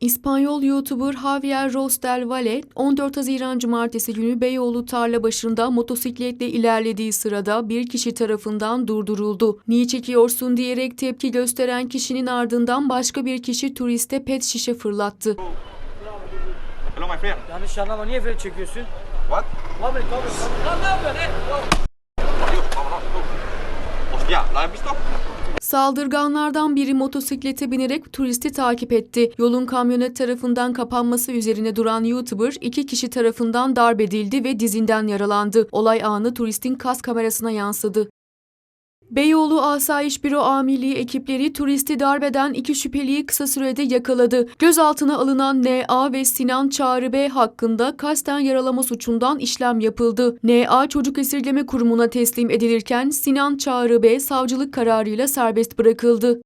İspanyol YouTuber Javier Ros del Valle, 14 Haziran Cumartesi günü Beyoğlu tarla başında motosikletle ilerlediği sırada bir kişi tarafından durduruldu. Niye çekiyorsun diyerek tepki gösteren kişinin ardından başka bir kişi turiste pet şişe fırlattı. Hello my friend. Yanlış anlama niye fren çekiyorsun? What? Lan ne yapıyorsun? Adiós, vámonos. tú. Hostia, ¿la has visto? Saldırganlardan biri motosiklete binerek turisti takip etti. Yolun kamyonet tarafından kapanması üzerine duran YouTuber iki kişi tarafından darp edildi ve dizinden yaralandı. Olay anı turistin kas kamerasına yansıdı. Beyoğlu Asayiş Büro Amirliği ekipleri turisti darbeden iki şüpheliyi kısa sürede yakaladı. Gözaltına alınan N.A. ve Sinan Çağrı B. hakkında kasten yaralama suçundan işlem yapıldı. N.A. Çocuk Esirgeme Kurumu'na teslim edilirken Sinan Çağrı B. savcılık kararıyla serbest bırakıldı.